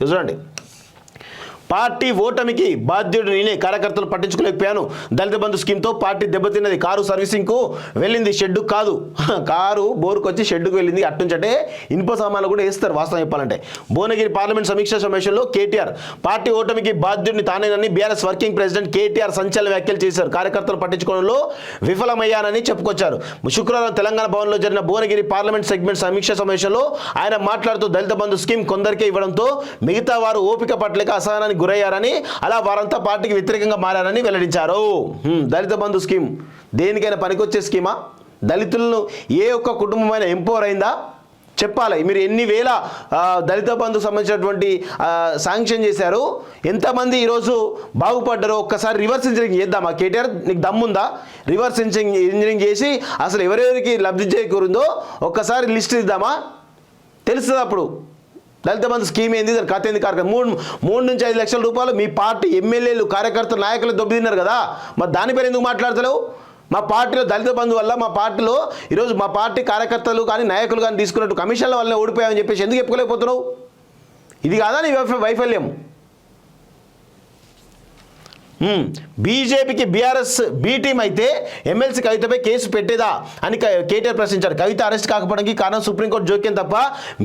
చూడండి. పార్టీ ఓటమికి బాధ్యుడు నేనే కార్యకర్తలు పట్టించుకోలేకపోయాను. దళిత బంధు స్కీమ్తో పార్టీ దెబ్బతిన్నది కారు సర్వీసింగ్కు వెళ్ళింది షెడ్డు కాదు. కారు బోరుకు వచ్చి షెడ్డుకు వెళ్ళింది. అట్టుంచటే ఇనుప సామాన్లు కూడా వేస్తారు వాస్తవం చెప్పాలంటే. భువనగిరి పార్లమెంట్ సమీక్షా సమావేశంలో కేటీఆర్ పార్టీ ఓటమికి బాధ్యుడిని తానేనని బీఆర్ఎస్ వర్కింగ్ ప్రెసిడెంట్ కేటీఆర్ సంచలన వ్యాఖ్యలు చేశారు. కార్యకర్తలు పట్టించుకోవడంలో విఫలమయ్యానని చెప్పుకొచ్చారు. శుక్రవారం తెలంగాణ భవన్లో జరిగిన భువనగిరి పార్లమెంట్ సెగ్మెంట్ సమీక్షా సమావేశంలో ఆయన మాట్లాడుతూ దళిత బంధు స్కీమ్ కొందరికే ఇవ్వడంతో మిగతా వారు ఓపిక పట్లక అసహనానికి గురయ్యారని అలా వారంతా పార్టీకి వ్యతిరేకంగా మారారని వెల్లడించారు. దళిత బంధు స్కీమ్. దేనికైనా పనికొచ్చే స్కీమా? దళితులను ఏ ఒక్క కుటుంబమైన ఎంపవర్ అయిందా? చెప్పాలి. మీరు ఎన్ని వేల దళిత బంధుకు సంబంధించినటువంటి శాంక్షన్ చేశారు? ఎంతమంది ఈరోజు బాగుపడ్డారో ఒక్కసారి రివర్స్ ఇంజనీరింగ్ చేద్దామా? కేటీఆర్ నీకు దమ్ముందా? రివర్స్ ఇంజనీరింగ్ ఇంజనీరింగ్ చేసి అసలు ఎవరెవరికి లబ్ధి చేకూరిందో ఒక్కసారి లిస్ట్ ఇద్దామా? తెలుస్తుంది అప్పుడు? దళిత బంధు స్కీమ్ ఏంది? దాని కథ ఏంది? కార్యక్రమం మూడు మూడు నుంచి ఐదు లక్షల రూపాయలు మీ పార్టీ ఎమ్మెల్యేలు కార్యకర్తలు నాయకులు దొబ్బిదిన్నారు కదా? మరి దాని పేరు ఎందుకు మాట్లాడతలేవు? మా పార్టీలో దళిత బంధు వల్ల మా పార్టీలో ఈరోజు మా పార్టీ కార్యకర్తలు కానీ నాయకులు కానీ తీసుకున్నట్టు కమిషన్ల వల్ల ఓడిపోయామని చెప్పేసి ఎందుకు చెప్పుకోలేకపోతున్నావు? ఇది కాదా నీ వైఫ- వైఫల్యం? బీజేపీకి బీఆర్ఎస్ బీ టీం అయితే ఎమ్మెల్సీ కవితపై కేసు పెట్టేదా అని కేటీఆర్ ప్రశ్నించారు. కవిత అరెస్ట్ కాకపోవడానికి కారణం సుప్రీంకోర్టు జోక్యం తప్ప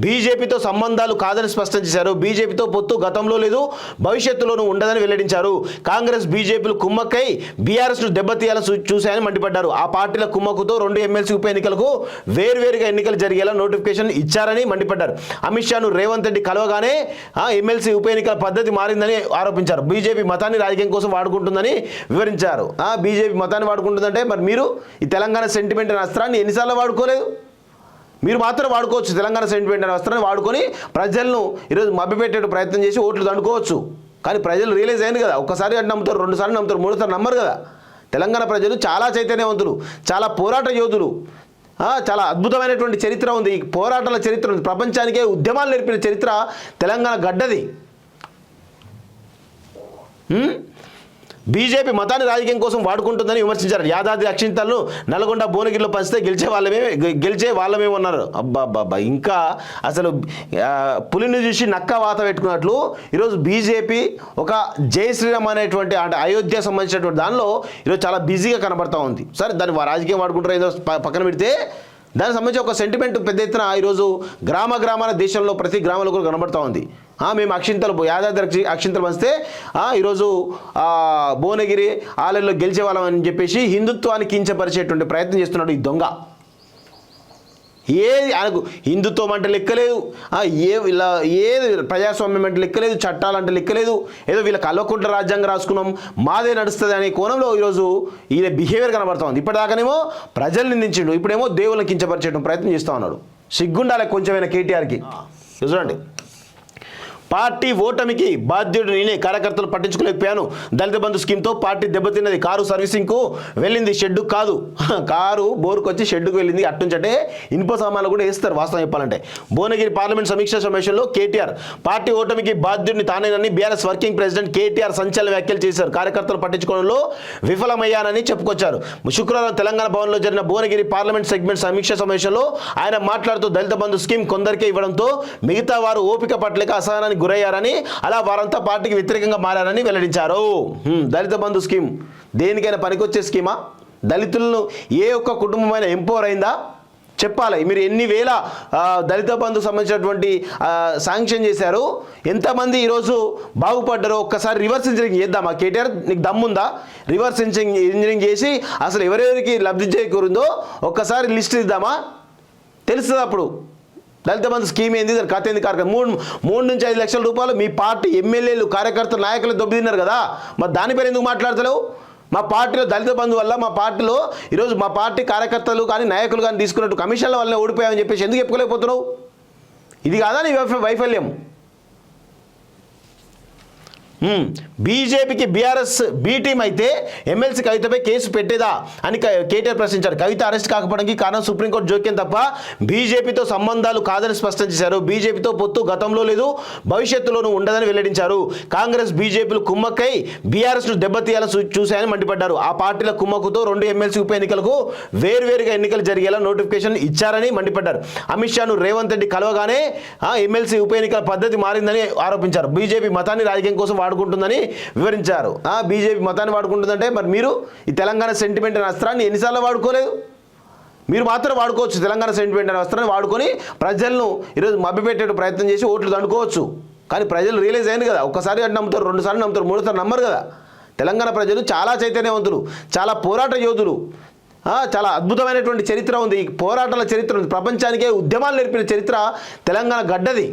బీజేపీతో సంబంధాలు కాదని స్పష్టం చేశారు. బీజేపీతో పొత్తు గతంలో లేదు భవిష్యత్తులోనూ ఉండదని వెల్లడించారు. కాంగ్రెస్ బీజేపీలు కుమ్మక్కై బీఆర్ఎస్ను దెబ్బతీయాలని చూశాయని మండిపడ్డారు. ఆ పార్టీల కుమ్మకుతో రెండు ఎమ్మెల్సీ ఉప ఎన్నికలకు వేర్వేరుగా ఎన్నికలు జరిగేలా నోటిఫికేషన్ ఇచ్చారని మండిపడ్డారు. అమిత్ షాను రేవంత్ రెడ్డి కలవగానే ఎమ్మెల్సీ ఉప ఎన్నికల పద్ధతి మారిందని ఆరోపించారు. బీజేపీ మతాన్ని రాజకీయం కోసం వాడుకుంటుందని వివరించారు. ఆ బీజేపీ మతాన్ని వాడుకుంటుందంటే మరి మీరు ఈ తెలంగాణ సెంటిమెంట్ అనే అస్త్రాన్ని ఎన్నిసార్లు వాడుకోలేదు? మీరు మాత్రం వాడుకోవచ్చు. తెలంగాణ సెంటిమెంట్ అనే వస్త్రాన్ని వాడుకొని ప్రజలను ఈరోజు మభ్యపెట్టే ప్రయత్నం చేసి ఓట్లు దండుకోవచ్చు. కానీ ప్రజలు రియలైజ్ అయింది కదా. ఒక్కసారి అంటే నమ్ముతారు రెండుసార్లు నమ్ముతారు మూడోసారి నమ్మరు కదా. తెలంగాణ ప్రజలు చాలా చైతన్యవంతులు చాలా పోరాట యోధులు. చాలా అద్భుతమైనటువంటి చరిత్ర ఉంది. ఈ పోరాటాల చరిత్ర ఉంది. ప్రపంచానికే ఉద్యమాలు నేర్పిన చరిత్ర తెలంగాణ గడ్డది. బీజేపీ మతాన్ని రాజకీయం కోసం వాడుకుంటుందని విమర్శించారు. యాదాద్రి అక్షింతలను నల్గొండ భువనగిరిలో పంచితే గెలిచే వాళ్ళమే గెలిచే వాళ్ళమే ఉన్నారు. అబ్బా ఇంకా అసలు పులిని చూసి నక్క వాత పెట్టుకున్నట్లు ఈరోజు బీజేపీ ఒక జై శ్రీరామ్ అనేటువంటి అంటే అయోధ్య సంబంధించినటువంటి దానిలో ఈరోజు చాలా బిజీగా కనబడతా ఉంది. సరే దాన్ని రాజకీయం వాడుకుంటారో ఏదో పక్కన పెడితే దానికి సంబంధించి ఒక సెంటిమెంట్ పెద్ద ఎత్తున ఈరోజు గ్రామ గ్రామాల దేశంలో ప్రతి గ్రామంలో కూడా కనబడుతూ ఉంది. మేము అక్షింతలు యాదాద్రి అక్షింతలు వస్తే ఈరోజు భువనగిరి ఆలయంలో గెలిచే వాళ్ళం అని చెప్పేసి హిందుత్వాన్ని కించపరిచేటువంటి ప్రయత్నం చేస్తున్నాడు ఈ దొంగ. ఏది ఆయనకు హిందుత్వం అంటే లెక్కలేదు. ఏ ఇలా ఏది ప్రజాస్వామ్యం అంటే లెక్కలేదు చట్టాలు అంటే లెక్కలేదు. ఏదో వీళ్ళ కల్వకుంట్ల రాజ్యాంగం రాసుకున్నాం మాదే నడుస్తుంది అనే కోణంలో ఈరోజు ఈయన బిహేవియర్ కనబడతా ఉంది. ఇప్పటిదాకానేమో ప్రజలు నిందించిండు ఇప్పుడేమో దేవుళ్ళని కించపరిచేయడం ప్రయత్నం చేస్తూ ఉన్నాడు. సిగ్గుండాలి కొంచెమైనా కేటీఆర్కి. చూడండి. పార్టీ ఓటమికి బాధ్యుడు నేనే కార్యకర్తలు పట్టించుకోలేకపోయాను. దళిత బంధు స్కీమ్తో పార్టీ దెబ్బతిన్నది కారు సర్వీసింగ్కు వెళ్ళింది షెడ్డు కాదు. కారు బోరుకు వచ్చి షెడ్డుకు వెళ్ళింది అట్నుంచటే ఇనుప సామాన్లు కూడా వేస్తారు వాస్తవం చెప్పాలంటే. భువనగిరి పార్లమెంట్ సమీక్షా సమావేశంలో కేటీఆర్ పార్టీ ఓటమికి బాధ్యుడిని తానేనని బీఆర్ఎస్ వర్కింగ్ ప్రెసిడెంట్ కేటీఆర్ సంచలన వ్యాఖ్యలు చేశారు. కార్యకర్తలు పట్టించుకోవడంలో విఫలమయ్యానని చెప్పుకొచ్చారు. శుక్రవారం తెలంగాణ భవన్లో జరిగిన భువనగిరి పార్లమెంట్ సెగ్మెంట్ సమీక్షా సమావేశంలో ఆయన మాట్లాడుతూ దళిత బంధు స్కీమ్ కొందరికే ఇవ్వడంతో మిగతా వారు ఓపిక పట్లేక అసహనానికి గురయ్యారని అలా వారంతా పార్టీకి వ్యతిరేకంగా మారారని వెల్లడించారు. దళిత బంధు స్కీమ్. దేనికైనా పనికొచ్చే స్కీమా? దళితులను ఏ ఒక్క కుటుంబమైనా ఎంపవర్ అయిందా? చెప్పాలి. మీరు ఎన్ని వేల దళిత బంధుకు సంబంధించినటువంటి శాంక్షన్ చేశారు? ఎంతమంది ఈరోజు బాగుపడ్డారో ఒక్కసారి రివర్స్ ఇంజనీరింగ్ చేద్దామా? కేటీఆర్ నీకు దమ్ముందా? రివర్స్ ఇంజనీరింగ్ ఇంజనీరింగ్ చేసి అసలు ఎవరెవరికి లబ్ధి చేకూరిందో ఒక్కసారి లిస్ట్ ఇద్దామా? తెలుస్తుంది అప్పుడు? దళిత బంధు స్కీమ్ ఏంది? దాని కథ ఏంది? కార్యక్రమం మూడు మూడు నుంచి ఐదు లక్షల రూపాయలు మీ పార్టీ ఎమ్మెల్యేలు కార్యకర్తలు నాయకులు దొబ్బిదిన్నారు కదా? మరి దాని పేరు ఎందుకు మాట్లాడతలేవు? మా పార్టీలో దళిత బంధు వల్ల మా పార్టీలో ఈరోజు మా పార్టీ కార్యకర్తలు కానీ నాయకులు కానీ తీసుకున్నట్టు కమిషన్ల వల్ల ఓడిపోయామని చెప్పేసి ఎందుకు చెప్పుకోలేకపోతున్నావు? ఇది కాదా నీ వైఫ- వైఫల్యం? బీజేపీకి బీఆర్ఎస్ బి టీం అయితే ఎమ్మెల్సీ కవితపై కేసు పెట్టేదా అని కేటీఆర్ ప్రశ్నించారు. కవిత అరెస్ట్ కాకపోవడానికి కారణం సుప్రీంకోర్టు జోక్యం తప్ప బీజేపీతో సంబంధాలు కాదని స్పష్టం చేశారు. బీజేపీతో పొత్తు గతంలో లేదు భవిష్యత్తులోనూ ఉండదని వెల్లడించారు. కాంగ్రెస్ బీజేపీలు కుమ్మక్కై బీఆర్ఎస్ను దెబ్బతీయాలని చూ- చూశాయని మండిపడ్డారు. ఆ పార్టీల కుమ్మక్కుతో రెండు ఎమ్మెల్సీ ఉప ఎన్నికలకు వేరువేరుగా ఎన్నికలు జరిగేలా నోటిఫికేషన్ ఇచ్చారని మండిపడ్డారు. అమిత్ షాను రేవంత్ రెడ్డి కలవగానే ఎమ్మెల్సీ ఉప ఎన్నికల పద్ధతి మారిందని ఆరోపించారు. బీజేపీ మతాన్ని రాజకీయం కోసం వాడుకుంటుందని వివరించారు. బీజేపీ మతాన్ని వాడుకుంటుందంటే మరి మీరు ఈ తెలంగాణ సెంటిమెంట్ అనే అస్త్రాన్ని ఎన్నిసార్లు వాడుకోలేదు? మీరు మాత్రం వాడుకోవచ్చు తెలంగాణ సెంటిమెంట్ అనే వస్త్రాన్ని వాడుకొని ప్రజలను ఈరోజు మభ్యపెట్టే ప్రయత్నం చేసి ఓట్లు దండుకోవచ్చు. కానీ ప్రజలు రియలైజ్ అయింది కదా ఒకసారి అంటే నమ్ముతారు రెండుసార్లు నమ్ముతారు మూడోసారి నమ్మరు కదా. తెలంగాణ ప్రజలు చాలా చైతన్యవంతులు చాలా పోరాట యోధులు. చాలా అద్భుతమైనటువంటి చరిత్ర ఉంది. ఈ పోరాటాల చరిత్ర ఉంది. ప్రపంచానికే ఉద్యమాలు నేర్పిన చరిత్ర తెలంగాణ గడ్డది.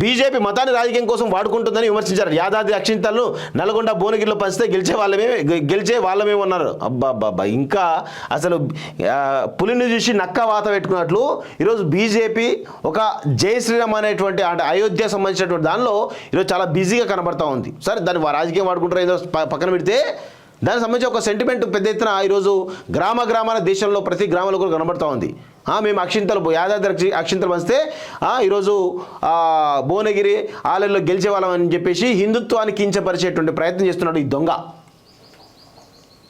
బీజేపీ మతాన్ని రాజకీయం కోసం వాడుకుంటుందని విమర్శించారు. యాదాద్రి అక్షింతలను నల్గొండ భువనగిరిలో పంచితే గెలిచే వాళ్ళమే గెలిచే వాళ్ళమే ఉన్నారు అబ్బాబ్బాబ్బా ఇంకా అసలు పులిని చూసి నక్క వాత పెట్టుకున్నట్లు ఈరోజు బీజేపీ ఒక జై శ్రీరామ్ అనేటువంటి అంటే అయోధ్య సంబంధించినటువంటి దానిలో ఈరోజు చాలా బిజీగా కనబడతా ఉంది. సరే దాన్ని రాజకీయం వాడుకుంటారు ఏదో పక్కన పెడితే దానికి సంబంధించి ఒక సెంటిమెంట్ పెద్ద ఎత్తున ఈరోజు గ్రామ గ్రామాల దేశంలో ప్రతి గ్రామంలో కూడా కనబడతా ఉంది. మేము అక్షింతలు యాదాద్రి అక్షింతలు వస్తే ఈరోజు భువనగిరి ఆలయంలో గెలిచేవాళ్ళం అని చెప్పేసి హిందుత్వాన్ని కించపరిచేటువంటి ప్రయత్నం చేస్తున్నాడు ఈ దొంగ.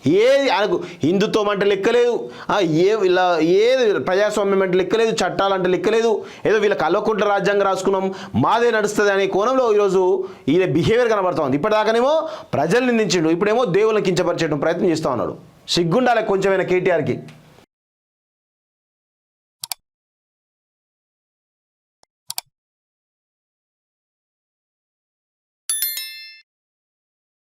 ఏది ఆయనకు హిందుత్వం అంటే లెక్కలేదు. ఏ ఇలా ఏది ప్రజాస్వామ్యం అంటే లెక్కలేదు చట్టాలు అంటే లెక్కలేదు. ఏదో వీళ్ళ కల్వకుంట్ల రాజ్యాంగం రాసుకున్నాం మాదే నడుస్తుంది అనే కోణంలో ఈరోజు ఈయన బిహేవియర్ కనబడుతుంది ఇప్పటిదాకానేమో ప్రజల్ని నిందించిండు ఇప్పుడేమో దేవుళ్ళని కించపరిచేయడం ప్రయత్నం చేస్తూ ఉన్నాడు. సిగ్గుండాలి కొంచెమైనా కేటీఆర్కి.